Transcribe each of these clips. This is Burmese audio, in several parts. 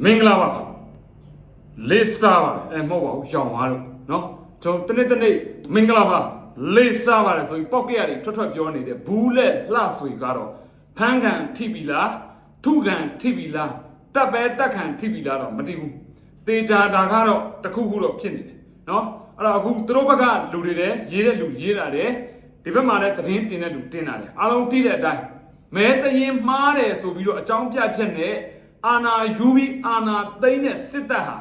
မင်္ဂလာပါခင်လေးစားပါအဲမဟုတ်ပါဘူးရောင်သွားလို့နော်ကျွန်တော်တနေ့တနေ့မင်္ဂလာပါလေးစားပါတယ်ဆိုပြီးပေါက်ကရတွေထွက်ထွက်ပြောနေတဲ့ဘူးလက်လှဆွေကတော့ဖန်းကန်ထိပြီလားထုကန်ထိပြီလားတက်ပဲတက်ခံထိပြီလားတော့မသိဘူးတေချာတာကတော့တခုခုတော့ဖြစ်နေတယ်နော်အဲ့တော့အခုသူတို့ဘက်ကလူတွေလည်းရေးတဲ့လူရေးတာတယ်ဒီဘက်မှာလည်းသတင်းတင်တဲ့လူတင်တာတယ်အားလုံးသိတဲ့အတိုင်းမဲစရင်မှားတယ်ဆိုပြီးတော့အကြောင်းပြချက်နဲ့ အာဏာယူပြီးအာဏာသိမ်းတဲ့စစ်တပ်ဟာ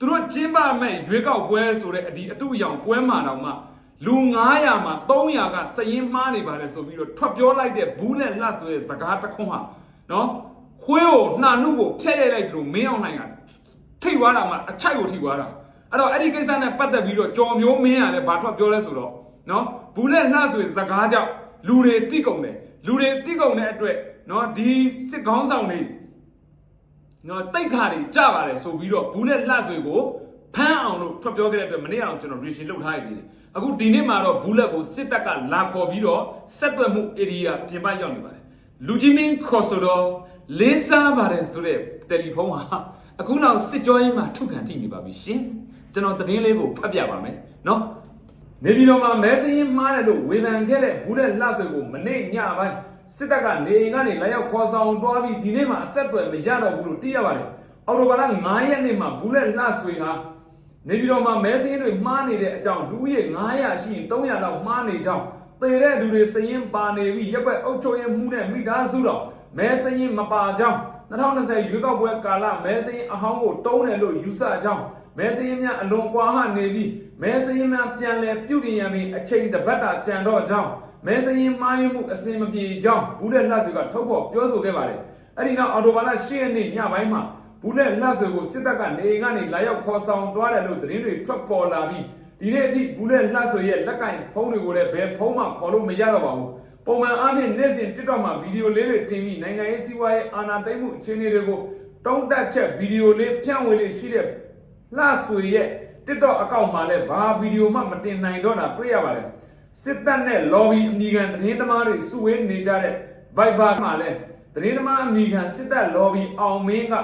သူတို့ကျင်းပမဲ့ရွေးကောက်ပွဲဆိုတဲ့အဒီအတုအယောင်ပွဲမှာတောင်မှလူ900မှာ300ကစရင်မှားနေပါလေဆိုပြီးတော့ထွက်ပြောလိုက်တဲ့ဘူးလက်လှဆိုတဲ့စကားတခွန်းဟာနော်ခွေးကိုနှာနှုတ်ကိုဖျက်ရိုက်လိုက်သူမင်းအောင်နိုင်ကထိတ်သွားတာမှအချိုက်ကိုထိတ်သွားတာအဲ့တော့အဲ့ဒီကိစ္စနဲ့ပတ်သက်ပြီးတော့ကြော်မျိုးမင်းရတယ်ဘာထွက်ပြောလဲဆိုတော့နော်ဘူးလက်လှဆိုတဲ့စကားကြောင့်လူတွေတိကုန်တယ်လူတွေတိကုန်တဲ့အတွက်နော်ဒီစစ်ကောင်းဆောင်တွေ နော်တိတ်ခါတွေကြပါတယ်ဆိုပြီးတော့ဘူးနဲ့လှဆွေကိုဖမ်းအောင်လို့ထွက်ပြောခဲ့တဲ့အတွက်မနေ့အောင်ကျွန်တော် reaction လုပ်ထားရသေးတယ်အခုဒီနေ့မှာတော့ဘူးလက်ကိုစစ်တပ်ကလာခေါ်ပြီးတော့ဆက်သွယ်မှု area ပြင်ပရောက်နေပါတယ်လူကြီးမင်းခေါ်ဆိုတော့လေးစားပါတယ်ဆိုတဲ့တယ်လီဖုန်းဟာအခုနောက်စစ်ကြောရေးမှာထုတ်ခံထိနေပါပြီရှင်ကျွန်တော်သတင်းလေးကိုဖတ်ပြပါမယ်နော်နေပြည်တော်မှာမဲစင်းမှားတယ်လို့ဝေဖန်ခဲ့တဲ့ဘူးလက်လှဆွေကိုမနေ့ညပိုင်း စစ်တပ်ကနေအိမ်ကနေလာရောက်ခေါ်ဆောင်တွားပြီးဒီနေ့မှာအဆက်အသွယ်မရတော့ဘူးလို့သိရပါတယ်။အော်တိုဘာလ9ရက်နေ့မှာဘူးလက်လှဆွေဟာနေပြည်တော်မှာမဲစင်းတွေမှားနေတဲ့အကြောင်းလူဦးရေ900ရှိရင်300လောက်မှားနေကြောင်းသေတဲ့လူတွေစရင်ပါနေပြီးရက်ွက်အုပ်ချုပ်ရေးမှုနဲ့မိသားစုတော်မဲစရင်မပါကြောင်း2020ရွေးကောက်ပွဲကာလမဲစရင်အဟောင်းကိုတုံးတယ်လို့ယူဆကြောင်းမဲစရင်များအလွန်ကွာဟနေပြီးမဲစရင်များပြန်လည်ပြုပြင်ရမည်အချိန်တစ်ပတ်တာကြံတော့ကြောင်းမဲစရင်မှားယွင်းမှုအစင်မပြေကြောင်းဘူးလက်လှဆွေကထုတ်ဖော်ပြောဆိုခဲ့ပါတယ်။အဲ့ဒီနောက်အော်တိုဘာလ10ရက်နေ့ညပိုင်းမှာဘူးလက်လှဆွေကိုစစ်တပ်ကနေအိမ်ကနေလာရောက်ခေါ်ဆောင်သွားတယ်လို့သတင်းတွေထွက်ပေါ်လာပြီးဒီနေ့အထိဘူးလက်လှဆွေရဲ့လက်ကင်ဖုန်းတွေကိုလည်းဘယ်ဖုန်းမှခေါ်လို့မရတော့ပါဘူး။ပုံမှန်အားဖြင့်နေ့စဉ် TikTok မှာဗီဒီယိုလေးတွေတင်ပြီးနိုင်ငံရေးစီးပွားရေးအာဏာသိမ်းမှုအခြေအနေတွေကိုတုံးတက်ချက်ဗီဒီယိုလေးဖြန့်ဝေလေးရှိတဲ့လှဆွေရဲ့ TikTok အကောင့်မှာလည်းဘာဗီဒီယိုမှမတင်နိုင်တော့တာတွေ့ရပါတယ် စစ်တပ်နဲ့ lobby အမိခံသတင်းသမားတွေစုဝေးနေကြတဲ့ Viber မှာလည်းသတင်းသမားအမိခံစစ်တပ် lobby အောင်မင်းက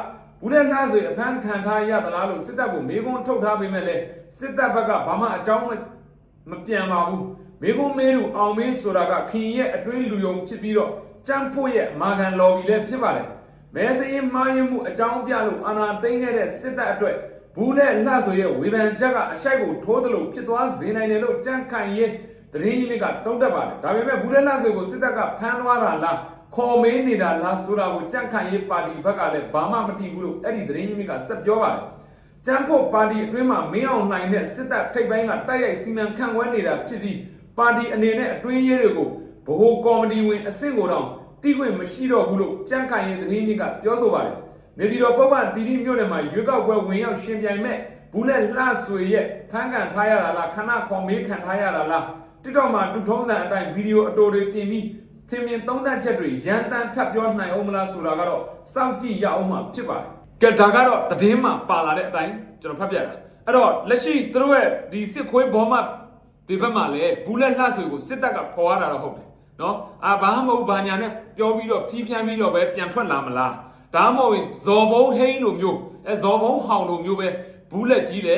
ဘူးလက်လှဆွေအဖမ်းခံထားရသလားလို့စစ်တပ်ကိုမေးခွန်းထုတ်ထားပေမဲ့လည်းစစ်တပ်ဘက်ကဘာမှအကြောင်းမပြန်ပါဘူးမေးခွန်းမေးလို့အောင်မင်းဆိုတာကခင်ရဲ့အတွင်းလူယုံဖြစ်ပြီးတော့ကြမ်းဖို့ရဲ့အမာခံ lobby လည်းဖြစ်ပါတယ်မဲစရင်မှားယွင်းမှုအကြောင်းပြလို့အာဏာသိမ်းခဲ့တဲ့စစ်တပ်အတွက်ဘူးနဲ့လှဆိုရဲ့ဝေဖန်ချက်ကအရှိုက်ကိုထိုးသလိုဖြစ်သွားစေနိုင်တယ်လို့ကြန့်ခိုင်ရေး တရင်ကြီးကတုံးတက်ပါတယ်ဒါပေမဲ့ဘူးနဲ့လှဆိုကိုစစ်တပ်ကဖမ်းသွားတာလားခေါ်မင်းနေတာလားဆိုတာကိုကြန့်ခိုင်ရေးပါတီဘက်ကလည်းဘာမှမသိဘူးလို့အဲ့ဒီတရင်ကြီးကဆက်ပြောပါတယ်ကျန်းဖို့ပါတီအတွင်းမှာမင်းအောင်လှိုင်နဲ့စစ်တပ်ထိပ်ပိုင်းကတိုက်ရိုက်စီမံခန့်ခွဲနေတာဖြစ်ပြီးပါတီအနေနဲ့အတွင်းရေးတွေကိုဗဟိုကော်မတီဝင်အဆင့်ကိုတော့တိခွင့်မရှိတော့ဘူးလို့ကြန့်ခိုင်ရေးတရင်ကြီးကပြောဆိုပါတယ်နေပြည်တော်ပုဗ္ဗတီတီမြို့နယ်မှာရွေးကောက်ပွဲဝင်ရောက်ရှင်ပြိုင်မဲ့ဘူးလက်လှဆွေရဲ့ဖမ်းကန်ထားရတာလားခဏခေါ်မေးခံထားရတာလား တစ်တော့မှာတူထုံးစံအတိုင်းဗီဒီယိုအတိုတွေပြင်ပြီးသင်မြင်သုံးသပ်ချက်တွေရန်တမ်းထပ်ပြောနိုင်အောင်မလားဆိုတာကတော့စောင့်ကြည့်ရအောင်မှဖြစ်ပါတယ်ကဲဒါကတော့တည်င်းမှာပါလာတဲ့အတိုင်းကျွန်တော်ဖတ်ပြတာအဲ့တော့လက်ရှိသူတို့ရဲ့ဒီစစ်ခွေးဘောမဒီဘက်မှာလည်းဘူးလက်လှဆွေကိုစစ်တပ်ကခေါ်ရတာတော့ဟုတ်တယ်နော်အာဘာမှမဟုတ်ဘာညာနဲ့ပြောပြီးတော့ဖြီးဖြန်းပြီးတော့ပဲပြန်ထွက်လာမလားဒါမှမဟုတ်ရင်ဇော်ဘုံဟိန်းလိုမျိုးအဲဇော်ဘုံဟောင်လိုမျိုးပဲဘူးလက်ကြီးလေ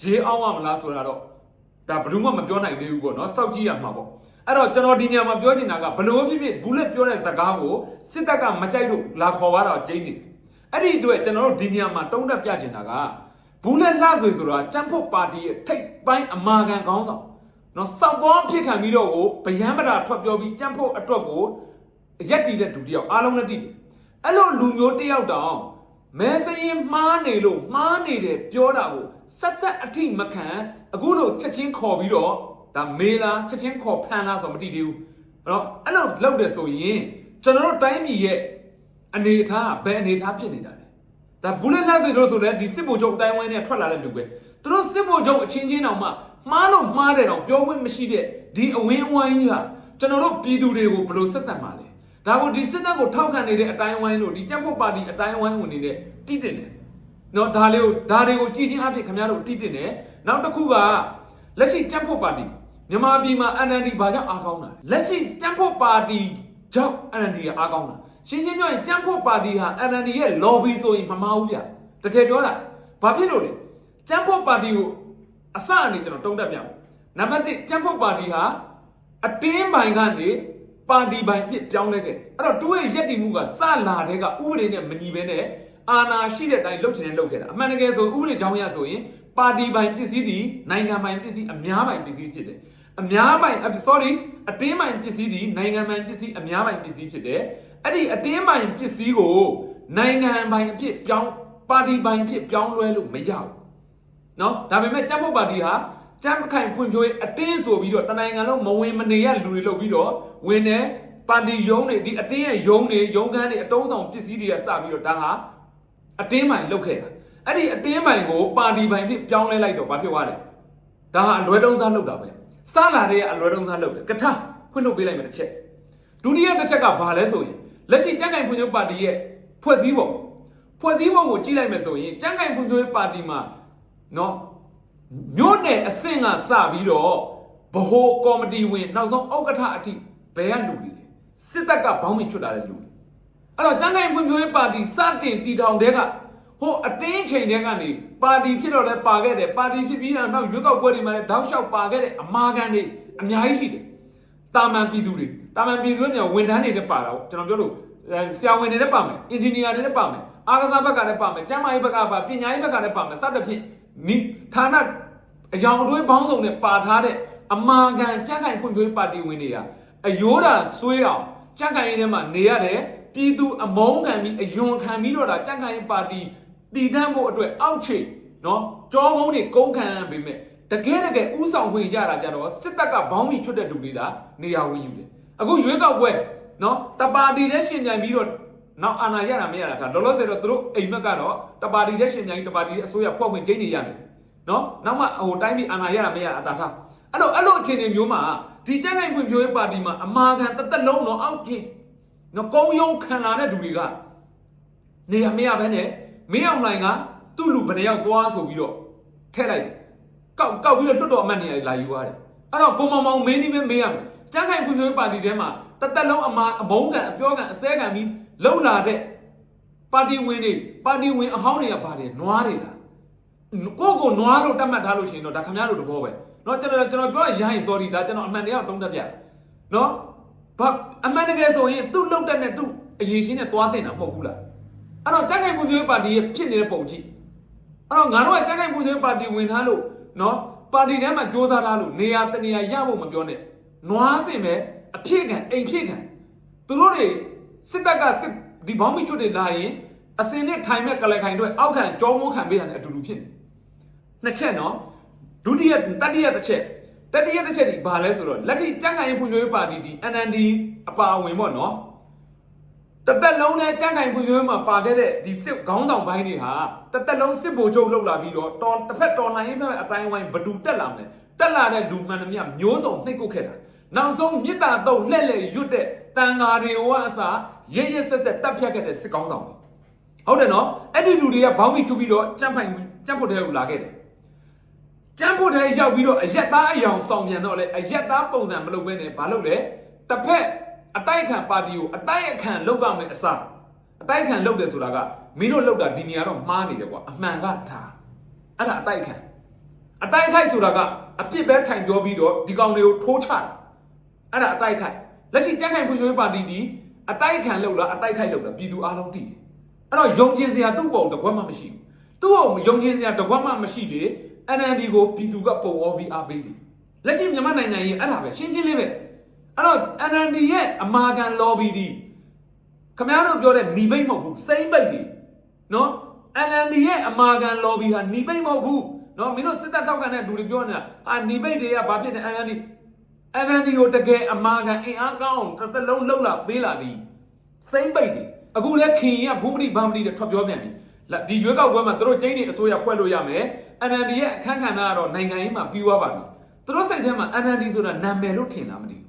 ဂျေးအောင်ရမလားဆိုတာတော့ ဒါဘယ်သူမှမပြောနိုင်သေးဘူးပေါ့နော်စောက်ကြည့်ရမှာပေါ့အဲ့တော့ကျွန်တော်ဒီညမှာပြောချင်တာကဘလို့ဖြစ်ဖြစ်ဘူးလက်ပြောတဲ့စကားကိုစစ်တပ်ကမကြိုက်လို့လာခေါ်သွားတော့ကျင်းနေတယ်အဲ့ဒီအတွက်ကျွန်တော်တို့ဒီညမှာတုံးတက်ပြချင်တာကဘူးလက်လှဆွေဆိုတာចမ်းဖို့ပါတီရဲ့ထိပ်ပိုင်းအမာခံကောင်းဆောင်နော်စောက်ပေါ်ဖြစ်ခံပြီးတော့ကိုဗယံပရာထွက်ပြောပြီးចမ်းဖို့အတွက်ကိုရက်တီတဲ့ဒုတိယအားလုံးနဲ့တည်တယ်အဲ့လိုလူမျိုးတယောက်တောင် မဲစရင်မှားနေလို့မှားနေတယ်ပြောတာကိုဆက်ဆက်အထိမခံအခုလို့ချက်ချင်းခေါ်ပြီးတော့ဒါမေးလားချက်ချင်းခေါ်ဖမ်းလားဆိုမသိသေးဘူးအဲ့တော့အဲ့လိုလုပ်တယ်ဆိုရင်ကျွန်တော်တို့တိုင်းပြည်ရဲ့အနေအထားကဘယ်အနေအထားဖြစ်နေတာလဲဒါဘူးလက်လက်ဆိုတို့ဆိုလဲဒီစစ်ဗိုလ်ချုပ်အတိုင်းဝိုင်းနဲ့ထွက်လာတဲ့လူပဲသူတို့စစ်ဗိုလ်ချုပ်အချင်းချင်းတောင်မှမှားလို့မှားတယ်တော့ပြောခွင့်မရှိတဲ့ဒီအဝင်းအဝိုင်းကြီးကကျွန်တော်တို့ပြည်သူတွေကိုဘယ်လိုဆက်ဆံမှာလဲ ဒါကိုဒီစစ်တပ်ကိုထောက်ခံနေတဲ့အတိုင်းဝိုင်းလို့ဒီကြက်ဖို့ပါတီအတိုင်းဝိုင်းဝင်နေတဲ့တိတင်တယ်။နော်ဒါလေးကိုဒါတွေကိုကြည်ချင်းအဖြစ်ခင်ဗျားတို့တိတင်တယ်။နောက်တစ်ခုကလက်ရှိကြက်ဖို့ပါတီမြန်မာပြည်မှာ NLD ဘာကြောင့်အားကောင်းတာလဲလက်ရှိကြက်ဖို့ပါတီကြောင့် NLD ကအားကောင်းတာရှင်းရှင်းပြောရင်ကြက်ဖို့ပါတီဟာ NLD ရဲ့ lobby ဆိုရင်မမှားဘူးဗျ။တတကယ်ပြောတာဘာဖြစ်လို့လဲကျန်းဖို့ပါတီကိုအစအနေကျွန်တော်တုံးတက်ပြမယ်နံပါတ်1ကျန်းဖို့ပါတီဟာအတင်းပိုင်ကနေ ပါတီပိုင်ဖြစ်ပြောင်းလဲခဲ့အဲ့တော့သူ့ရဲ့ရက်တည်မှုကစလာတဲ့ကဥပဒေနဲ့မညီဘဲနဲ့အာဏာရှိတဲ့အတိုင်းလုပ်ချင်တယ်လုပ်ခဲ့တာအမှန်တကယ်ဆိုဥပဒေကြောင်းအရဆိုရင်ပါတီပိုင်ပစ္စည်းသည်နိုင်ငံပိုင်ပစ္စည်းအများပိုင်ပစ္စည်းဖြစ်တယ်အများပိုင် sorry အတင်းပိုင်ပစ္စည်းသည်နိုင်ငံပိုင်ပစ္စည်းအများပိုင်ပစ္စည်းဖြစ်တယ်အဲ့ဒီအတင်းပိုင်ပစ္စည်းကိုနိုင်ငံပိုင်အဖြစ်ပြောင်းပါတီပိုင်အဖြစ်ပြောင်းလဲလို့မရဘူးเนาะဒါပေမဲ့ကျန်းဖို့ပါတီဟာ ကျန်းခိုင်ဖွံ့ဖြိုးရေးအတင်းဆိုပြီးတော့တနိုင်ငံလုံးမဝင်မနေရလူတွေလုပ်ပြီးတော့ဝင်တယ်ပါတီယုံတွေဒီအတင်းရဲ့ယုံတွေယုံခန်းတွေအတုံးဆောင်ပစ္စည်းတွေကစပြီးတော့ဒါဟာအတင်းပိုင်လုပ်ခဲ့တာအဲ့ဒီအတင်းပိုင်ကိုပါတီပိုင်ဖြစ်ပြောင်းလဲလိုက်တော့ဘာဖြစ်သွားလဲဒါဟာအလွဲတုံးစားလုပ်တာပဲစလာတဲ့အလွဲတုံးစားလုပ်တယ်ကထခွင့်လုပ်ပေးလိုက်မယ်တစ်ချက်ဒုတိယတစ်ချက်ကဘာလဲဆိုရင်လက်ရှိကြံ့ခိုင်ဖွံ့ဖြိုးပါတီရဲ့ဖွဲ့စည်းပုံဖွဲ့စည်းပုံကိုကြည့်လိုက်မယ်ဆိုရင်ကြံ့ခိုင်ဖွံ့ဖြိုးရေးပါတီမှာနော် မြို့နယ်အဆင့်ကစပြီးတော့ဗဟိုကော်မတီဝင်နောက်ဆုံးဥက္ကဋ္ဌအထိဘယ်ကလူတွေလဲစစ်တပ်ကဘောင်းမီချွတ်တာတဲ့လူတွေအဲ့တော့ကြံ့ခိုင်ဖွံ့ဖြိုးရေးပါတီစတင်တည်ထောင်တဲ့ကဟိုအတင်းချိန်တဲ့ကနေပါတီဖြစ်တော့လဲပါခဲ့တယ်ပါတီဖြစ်ပြီးတော့နောက်ရွေးကောက်ပွဲတွေမှာလည်းတောက်လျှောက်ပါခဲ့တဲ့အမာခံတွေအများကြီးရှိတယ်တာမန်ပြည်သူတွေတာမန်ပြည်သူတွေညဝန်ထမ်းတွေလည်းပါတော့ကျွန်တော်ပြောလို့ဆရာဝန်တွေလည်းပါမယ်အင်ဂျင်နီယာတွေလည်းပါမယ်အားကစားဘက်ကလည်းပါမယ်ကျန်းမာရေးဘက်ကပါပညာရေးဘက်ကလည်းပါမယ်စသဖြင့် နိဌာနအယောင်အတွေးပေါင်းစုံနဲ့ပါထားတဲ့အမာခံကြံ့ခိုင်ဖွံ့ဖြိုးရေးပါတီဝင်တွေဟာအယိုးတာဆွေးအောင်ကြံ့ခိုင်ရေးထဲမှာနေရတယ်ပြည်သူအမုန်းခံပြီးအယွန်ခံပြီးတော့တာကြံ့ခိုင်ရေးပါတီတည်တံ့ဖို့အတွက်အောက်ခြေနော်ကြောကုန်းတွေကုန်းခံရပေမဲ့တကယ်တကယ်ဥဆောင်ခွင့်ရတာကြတော့စစ်တပ်ကဘောင်းမီချွတ်တဲ့လူတွေသာနေရာဝင်ယူတယ်အခုရွေးကောက်ပွဲနော်တပါတီနဲ့ရှင်ပြိုင်ပြီးတော့ နောက်အာဏာရတာမရတာဒါလောလောဆယ်တော့သူတို့အိမ်မက်ကတော့တပါတီနဲ့ရှင်ပြိုင်တပါတီအစိုးရဖွဲ့ခွင့်ကျင်းနေရမယ်နော်နောက်မှဟိုတိုင်းပြည်အာဏာရတာမရတာတာထားအဲ့တော့အဲ့လိုအခြေအနေမျိုးမှာဒီကြံ့ခိုင်ဖွံ့ဖြိုးရေးပါတီမှာအမာခံတသက်လုံးတော့အောက်ကျင်းနော်ကုန်းယုံခံလာတဲ့လူတွေကနေရမရဘဲနဲ့မင်းအောင်လှိုင်ကသူ့လူဘယ်နှယောက်သွားဆိုပြီးတော့ထည့်လိုက်တယ်ကောက်ကောက်ပြီးတော့လွတ်တော်အမတ်နေရာလာယူရတယ်အဲ့တော့ကိုမောင်မောင်မင်းဒီပဲမေးရမယ်ကြံ့ခိုင်ဖွံ့ဖြိုးရေးပါတီထဲမှာတသက်လုံးအမာအမုန်းခံအပြောခံအစဲခံပြီး လှုပ်လာတဲ့ပါတီဝင်တွေပါတီဝင်အဟောင်းတွေကပါတယ်နွားတွေလားကိုကိုနွားလို့တတ်မှတ်ထားလို့ရှိရင်တော့ဒါခင်ဗျားတို့တဘောပဲเนาะကျွန်တော်ကျွန်တော်ပြောရရင် sorry ဒါကျွန်တော်အမှန်တရားတုံးတက်ပြเนาะဘာအမှန်တကယ်ဆိုရင်သူ့လှုပ်တဲ့နဲ့သူ့အရေးရှင်းနဲ့သွားတင်တာမဟုတ်ဘူးလားအဲ့တော့ကြက်ခိုင်မှုမျိုးပါတီရဲ့ဖြစ်နေတဲ့ပုံကြည့်အဲ့တော့ငါတို့ကကြက်ခိုင်မှုမျိုးပါတီဝင်ထားလို့เนาะပါတီထဲမှာစ조사ထားလို့နေရာတနေရာရဖို့မပြောနဲ့နွားစင်ပဲအဖြစ်ခံအိမ်ဖြစ်ခံသူတို့တွေ စစ်တပ်ကစစ်ဒီဘောင်းမီချွတ်တွေလာရင်အစင်နဲ့ထိုင်မဲ့ကလခိုင်တို့အောက်ခံကြောမိုးခံပေးရတယ်အတူတူဖြစ်နေနှစ်ချက်နော်ဒုတိယတတိယတစ်ချက်တတိယတစ်ချက်ဒီဘာလဲဆိုတော့လက်ခိကြံ့ခိုင်ရေးဖွံ့ဖြိုးရေးပါတီဒီ NND အပါအဝင်ပေါ့နော်တသက်လုံးနဲ့ကြံ့ခိုင်ဖွံ့ဖြိုးရေးမှာပါခဲ့တဲ့ဒီစစ်ခေါင်းဆောင်ပိုင်းတွေဟာတသက်လုံးစစ်ဗိုလ်ချုပ်လောက်လာပြီးတော့တော်တစ်ဖက်တော်လှန်ရေးဘက်အတိုင်းဝိုင်းဘဒူတက်လာမယ်တက်လာတဲ့လူမှန်သမျှမျိုးစုံနှိပ်ကုတ်ခဲ့တာနောက်ဆုံးမြစ်တာတော့လက်လက်ရွတ်တဲ့ တန်ဃာတွေကအစားရရဆက်ဆက်တပ်ဖြတ်ခဲ့တဲ့စစ်ကောင်းဆောင်တွေဟုတ်တယ်နော်အဲ့ဒီလူတွေကဘောင်းမီထူပြီးတော့ကြမ်းဖိုင်ကြမ်းဖို့တဲ့ကိုလာခဲ့တယ်ကြမ်းဖို့တဲ့ရောက်ပြီးတော့အရက်သားအယောင်ဆောင်ပြန်တော့လေအရက်သားပုံစံမလုပ်ဘဲနဲ့ဘာလုပ်လဲတစ်ဖက်အတိုက်အခံပါတီကိုအတိုက်အခံလောက်ရမယ်အစားအတိုက်အခံလောက်တယ်ဆိုတာကမင်းတို့လောက်တာဒီနေရာတော့မှားနေတယ်ကွာအမှန်ကဒါအဲ့ဒါအတိုက်အခံအတိုက်ခိုက်ဆိုတာကအပြစ်ပဲထိုင်ပြောပြီးတော့ဒီကောင်တွေကိုထိုးချတာအဲ့ဒါအတိုက်ခိုက် လက်ရှိကြံ့ခိုင်ဖွံ့ဖြိုးရေးပါတီဒီအတိုက်ခံလို့လားအတိုက်ခိုက်လို့လားပြည်သူအားလုံးသိတယ်အဲ့တော့ယုံကြည်စရာသူ့ပုံတကွက်မှမရှိဘူးသူ့ကိုယုံကြည်စရာတကွက်မှမရှိလေ NND ကိုပြည်သူကပုံဩပြီးအားပေးတယ်လက်ရှိမြန်မာနိုင်ငံကြီးအဲ့ဒါပဲရှင်းရှင်းလေးပဲအဲ့တော့ NND ရဲ့အမာခံ lobby ဒီခမရတို့ပြောတဲ့ညီပိတ်မဟုတ်ဘူးစိမ့်ပိတ်နေနော် NND ရဲ့အမာခံ lobby ဟာညီပိတ်မဟုတ်ဘူးနော်မင်းတို့စစ်တပ်ထောက်ခံတဲ့လူတွေပြောနေတာအာညီပိတ်တွေကဘာဖြစ်လဲ NND နေ NND NND ကိုတကယ်အမာခံအင်အားကောင်းအောင်တစ်သက်လုံးလှုပ်လာပေးလာသည်စိမ့်ပိတ်တယ်အခုလဲခင်ရင်ကဘုမတိဘာမတိတဲ့ထွက်ပြောပြန်ပြီဒီရွေးကောက်ပွဲမှာသူတို့ကျင်းနေအစိုးရဖွဲ့လို့ရမယ် NND ရဲ့အခန်းကဏ္ဍကတော့နိုင်ငံရေးမှာပြီးသွားပါပြီသူတို့စိတ်ထဲမှာ NND ဆိုတာနာမည်လို့ထင်တာမသိဘူး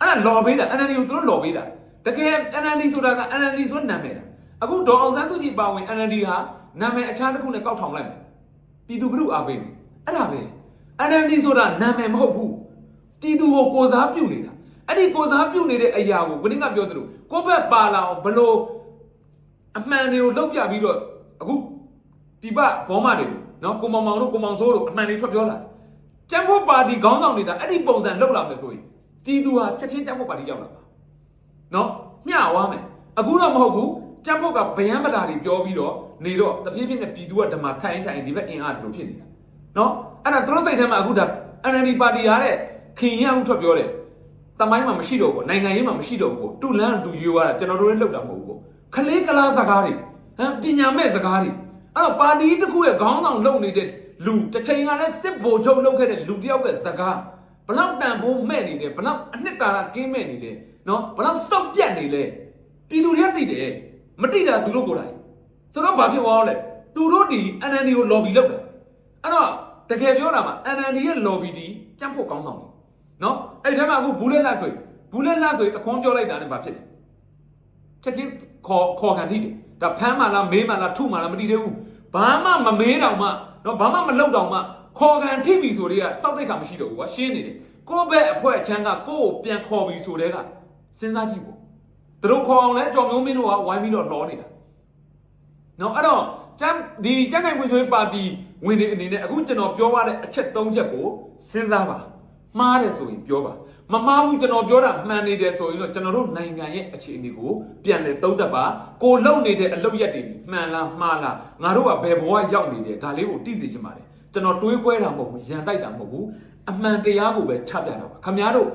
အဲ့ဒါလော်ပေးတာ NND ကိုသူတို့လော်ပေးတာတကယ် NND ဆိုတာက NND ဆိုနာမည်တာအခုဒေါ်အောင်ဆန်းစုကြည်ပါဝင် NND ဟာနာမည်အခြားတစ်ခုနဲ့ကောက်ထောင်လိုက်မယ်ပြည်သူဘုရုအားပေးမယ်အဲ့ဒါပဲ NND ဆိုတာနာမည်မဟုတ်ဘူး ပြည်သူကိုကိုစားပြုနေတာအဲ့ဒီကိုစားပြုနေတဲ့အရာကိုဝင်းကပြောသလိုကိုယ့်ဘက်ပါလာအောင်ဘလို့အမှန်တွေကိုလောက်ပြပြီးတော့အခုဒီပဘောမတွေနော်ကိုမောင်မောင်တို့ကိုမောင်စိုးတို့အမှန်တွေထွက်ပြောလာကျန်းဖို့ပါတီခေါင်းဆောင်တွေကအဲ့ဒီပုံစံလောက်လာမယ်ဆိုရင်တီသူဟာချက်ချင်းကျန်းဖို့ပါတီရောက်လာပါနော်မျှဝါမယ်အခုတော့မဟုတ်ဘူးကျန်းဖို့ကဗယံပလာတွေပြောပြီးတော့နေတော့တဖြည်းဖြည်းနဲ့ပြည်သူကဓမ္မထိုင်ထိုင်ဒီဘက်အင်အားသူတို့ဖြစ်နေတာနော်အဲ့ဒါသူတို့စိတ်ထဲမှာအခုဒါ NLD ပါတီရတဲ့ ခင်ရအောင်ထွက်ပြောတယ်တမိုင်းမှာမရှိတော့ဘူးနိုင်ငံရေးမှာမရှိတော့ဘူးတူလန်းတူရွေးသွားတာကျွန်တော်တို့လည်းလောက်တာမဟုတ်ဘူးခလေးကလားစကားတွေဟမ်ပညာမဲ့စကားတွေအဲ့တော့ပါတီတစ်ခုရဲ့ခေါင်းဆောင်လုပ်နေတဲ့လူတစ်ချိန်ကလည်းစစ်ဗိုလ်ချုပ်လုပ်ခဲ့တဲ့လူတစ်ယောက်ရဲ့စကားဘလောက်တန်ဖိုးမဲ့နေတယ်ဘလောက်အနှစ်တာကကင်းမဲ့နေတယ်နော်ဘလောက်စောက်ပြတ်နေလဲပြည်သူတွေကသိတယ်မသိတာသူတို့ကိုယ်တိုင်ဆိုတော့ဘာဖြစ်သွားလဲသူတို့ဒီ NND ကို lobby လုပ်တယ်အဲ့တော့တကယ်ပြောတာမှာ NND ရဲ့ lobby ဒီကြမ်းဖို့ကောင်းဆောင်တယ် နော်အဲ့ဒီထဲမှာအခုဘူးလက်လက်ဆိုရင်ဘူးလက်လက်ဆိုရင်တခွန်းပြောလိုက်တာနဲ့ဘာဖြစ်လဲချက်ချင်းခေါ်ခေါ်ခံထိတယ်ဒါဖမ်းမှလားမေးမှလားထုမှလားမသိသေးဘူးဘာမှမမေးတော့မှတော့ဘာမှမလုပ်တော့မှခေါ်ခံထိပြီဆိုတွေကစောက်တိတ်ခါမရှိတော့ဘူးကွာရှင်းနေတယ်ကိုယ့်ဘက်အဖွဲအချမ်းကကိုယ့်ကိုပြန်ခေါ်ပြီဆိုတဲ့ကစဉ်းစားကြည့်ပေါ့သူတို့ခေါ်အောင်လဲကြော်မျိုးမင်းတို့ကဝိုင်းပြီးတော့လောနေတာနော်အဲ့တော့ကျန်းဒီကျန်းနိုင်ခွင့်ဆိုရေးပါတီဝင်နေအနေနဲ့အခုကျွန်တော်ပြောရတဲ့အချက်၃ချက်ကိုစဉ်းစားပါ မှားတယ်ဆိုရင်ပြောပါမမှားဘူးကျွန်တော်ပြောတာမှန်နေတယ်ဆိုရင်တော့ကျွန်တော်တို့နိုင်ငံရဲ့အခြေအနေကိုပြန်လည်သုံးသပ်ပါကိုလုံနေတဲ့အလုပ်ရက်တွေမှန်လားမှားလားငါတို့ကဘယ်ဘဝရောက်နေတယ်ဒါလေးကိုသိစေချင်ပါတယ်ကျွန်တော်တွေးခွဲတာမဟုတ်ဘူးရန်တိုက်တာမဟုတ်ဘူးအမှန်တရားကိုပဲချပြတာပါခင်ဗျားတို့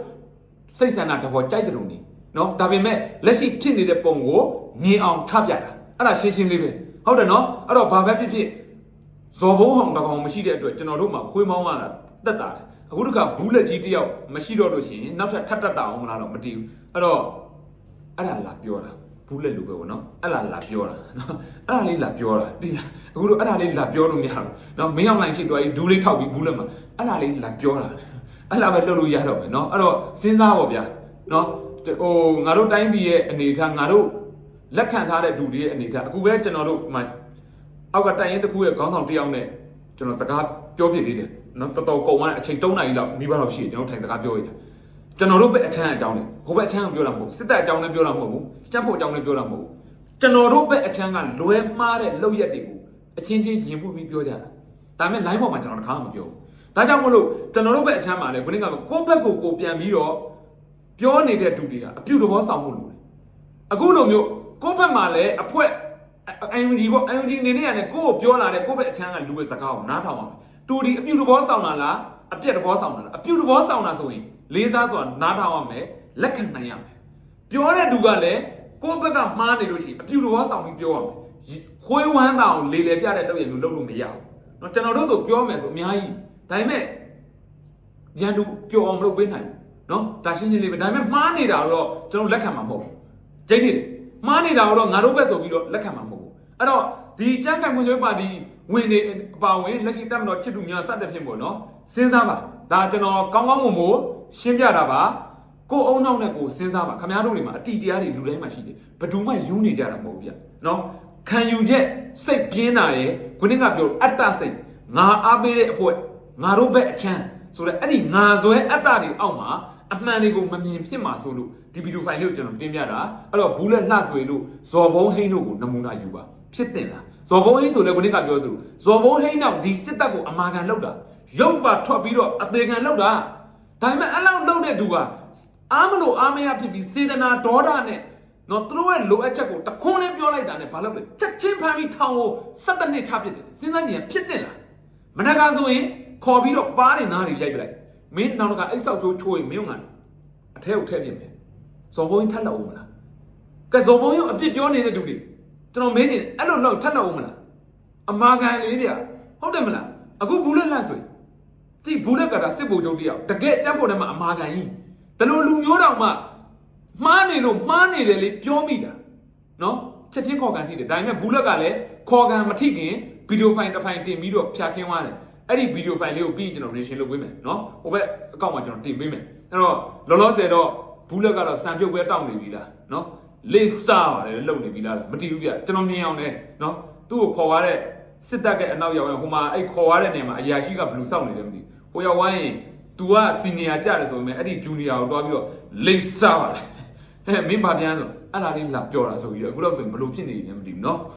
စိတ်ဆန္ဒတဘောကြိုက်တယ်လို့နေနော်ဒါပေမဲ့လက်ရှိဖြစ်နေတဲ့ပုံကိုမြင်အောင်ချပြတာအဲ့ဒါရှင်းရှင်းလေးပဲဟုတ်တယ်နော်အဲ့တော့ဘာပဲဖြစ်ဖြစ်ဇော်ဘုံဟောင်တကောင်မရှိတဲ့အတွက်ကျွန်တော်တို့မှာခွေးမောင်းရတာတက်တာတယ် အခုတခါဘူးလက်ကြီးတယောက်မရှိတော့လို့ရှိရင်နောက်ထပ်ထပ်တက်တာအောင်မလားတော့မတည်ဘူးအဲ့တော့အဲ့ဒါလာပြောတာဘူးလက်လိုပဲဗောနော်အဲ့ဒါလာပြောတာနော်အဲ့ဒါလေးလာပြောတာဒီလားအခုတော့အဲ့ဒါလေးလာပြောလို့မရဘူးနော်မင်းအောင်လိုင်းရှိသွားပြီးဒူးလေးထောက်ပြီးဘူးလက်မှာအဲ့ဒါလေးလာပြောတာအဲ့ဒါပဲလုပ်လို့ရတော့မယ်နော်အဲ့တော့စဉ်းစားပါဗျာနော်ဟိုငါတို့တိုင်းပြည်ရဲ့အနေအထားငါတို့လက်ခံထားတဲ့ဒူတွေရဲ့အနေအထားအခုပဲကျွန်တော်တို့မှအောက်ကတိုင်ရင်တစ်ခုရဲ့ခေါင်းဆောင်တစ်ယောက်နဲ့ကျွန်တော်စကားပြောပြသေးတယ် နော်တော်တော်ကုန်သွားအချိန်3နာရီလောက်မိဘတော့ရှိတယ်ကျွန်တော်ထိုင်စကားပြောရတယ်ကျွန်တော်တို့ပဲအချမ်းအကြောင်းလေဟိုဘက်အချမ်းကိုပြောတာမဟုတ်စစ်တပ်အကြောင်းလည်းပြောတာမဟုတ်ဘူးစက်ဖို့အကြောင်းလည်းပြောတာမဟုတ်ဘူးကျွန်တော်တို့ပဲအချမ်းကလွဲမှားတဲ့လောက်ရက်တွေကိုအချင်းချင်းရင်ပုတ်ပြီးပြောကြတာဒါပေမဲ့ line ပေါ်မှာကျွန်တော်တခါမှမပြောဘူးဒါကြောင့်မလို့ကျွန်တော်တို့ပဲအချမ်းမှာလေခုနကကိုယ့်ဘက်ကိုကိုပြန်ပြီးတော့ပြောနေတဲ့ဒုတိယအပြုတ်တော်ဆောင်မှုလို့အခုလိုမျိုးကိုယ့်ဘက်မှာလည်းအဖွဲ IUG ပေါ့ IUG နေနေရတယ်ကိုယ့်ကိုပြောလာတဲ့ကိုယ့်ဘက်အချမ်းကလူရဲ့စကားကိုနားထောင်ပါမယ် တူဒီအပြုတ်တဘောဆောင်တာလားအပြက်တဘောဆောင်တာလားအပြုတ်တဘောဆောင်တာဆိုရင်လေးစားဆိုတာနားထောင်ရမယ်လက်ခံနိုင်ရမယ်ပြောတဲ့သူကလည်းကိုယ့်ဘက်ကမှားနေလို့ရှိရင်အပြုတ်တဘောဆောင်ပြီးပြောရမယ်ခွေးဝမ်းတောင်လေလေပြတဲ့လုပ်ရမျိုးလုပ်လို့မရဘူးเนาะကျွန်တော်တို့ဆိုပြောမယ်ဆိုအများကြီးဒါပေမဲ့ရန်သူပျော်အောင်မလုပ်ပေးနိုင်ဘူးเนาะဒါရှင်းရှင်းလေးပဲဒါပေမဲ့မှားနေတာတော့ကျွန်တော်လက်ခံမှာမဟုတ်ဘူးကျိတ်နေတယ်မှားနေတာတော့ငါတို့ဘက်ဆိုပြီးတော့လက်ခံမှာမဟုတ်ဘူး အဲ့တော့ဒီကြမ်းကန်မှုတွေပါတီ ဝင်နေအပါဝင်လက်ရှိတက်မတော်ချစ်သူများစတဲ့ဖြစ်ပေါ့နော်စဉ်းစားပါဒါကျွန်တော်ကောင်းကောင်းမွန်မွန်ရှင်းပြတာပါကိုယ်အုံနောက်နဲ့ကိုယ်စဉ်းစားပါခင်ဗျားတို့တွေမှာအတိတရားတွေလူတိုင်းမှာရှိတယ်ဘယ်သူမှယူနေကြတာမဟုတ်ဘူးဗျနော်ခံယူချက်စိတ်ပြင်းတာရယ်ခုနကပြောအတ္တစိတ်ငါအားပေးတဲ့အဖွဲငါတို့ဘက်အချမ်းဆိုတော့အဲ့ဒီငါဇွဲအတ္တတွေအောက်မှာအမှန်တွေကိုမမြင်ဖြစ်မှာဆိုလို့ဒီဗီဒီယိုဖိုင်လေးကိုကျွန်တော်တင်ပြတာအဲ့တော့ဘူးလက်လှဆွေလို့ဇော်ဘုံဟိန်းတို့ကိုနမူနာယူပါဖြစ်တင်လား ဇော်ဘုံဟိန်းဆိုလဲခုနကပြောသလိုဇော်ဘုံဟိန်းနောက်ဒီစစ်တပ်ကိုအမာခံလောက်တာရုပ်ပါထွက်ပြီးတော့အသေးခံလောက်တာဒါပေမဲ့အဲ့လောက်လောက်တဲ့သူကအားမလို့အားမရဖြစ်ပြီးစေတနာဒေါသနဲ့နော်သူတို့ရဲ့လိုအပ်ချက်ကိုတခွန်းလေးပြောလိုက်တာနဲ့ဘာလုပ်လဲချက်ချင်းဖမ်းပြီးထောင်ကိုစက်တနစ်ချပစ်တယ်စဉ်းစားကြည့်ရင်ဖြစ်တင်လားမနက်ကဆိုရင်ခေါ်ပြီးတော့ပါးနေနားတွေရိုက်ပလိုက်မင်းနောက်တော့ကအိတ်ဆောက်ချိုးချိုးရင်မင်းကအထဲကိုထည့်ပြမယ်ဇော်ဘုံထက်လောက်ဦးမလားကဲဇော်ဘုံရုပ်အပြစ်ပြောနေတဲ့သူတွေ ကျွန်တော်မေးချင်အဲ့လိုလောက်ထက်လောက်ဦးမလားအမာခံလေးဗျဟုတ်တယ်မလားအခုဘူးလက်လက်ဆိုရင်ဒီဘူးလက်ကတာစစ်ဗိုလ်ချုပ်တယောက်တကယ်ကြက်ဖို့ထဲမှာအမာခံကြီးတလူလူမျိုးတောင်မှမှားနေလို့မှားနေတယ်လေပြောမိတာနော်ချက်ချင်းခေါ်ကန်ထိတယ်ဒါပေမဲ့ဘူးလက်ကလည်းခေါ်ကန်မထိခင်ဗီဒီယိုဖိုင်တစ်ဖိုင်တင်ပြီးတော့ဖြတ်ခင်းသွားတယ်အဲ့ဒီဗီဒီယိုဖိုင်လေးကိုပြီးရင်ကျွန်တော် reaction လုပ်ပေးမယ်နော်ဟိုဘက်အကောင့်မှာကျွန်တော်တင်ပေးမယ်အဲ့တော့လောလောဆယ်တော့ဘူးလက်ကတော့စံပြုတ်ပဲတောက်နေပြီလားနော် လိစားပါတယ်လုံနေပြီလားမတည်ဘူးပြကျွန်တော်မြင်အောင်လဲနော်သူ့ကိုခေါ်သွားတဲ့စစ်တပ်ကအနောက်ရောက်ရင်ဟိုမှာအဲ့ခေါ်သွားတဲ့နေရာမှာအရာရှိကဘလူးစောင့်နေတယ်မသိဘူးဟိုရောက်ဝိုင်းရင် तू ကစီနီယာကြတယ်ဆိုပေမဲ့အဲ့ဒီဂျူနီယာကိုတွားပြီးတော့လိစားပါတယ်ဟဲ့မင်းဘာပြန်ဆိုအဲ့ဒါလေးလာပြောတာဆိုပြီးတော့အခုတော့ဆိုရင်ဘလို့ဖြစ်နေနေမသိဘူးနော်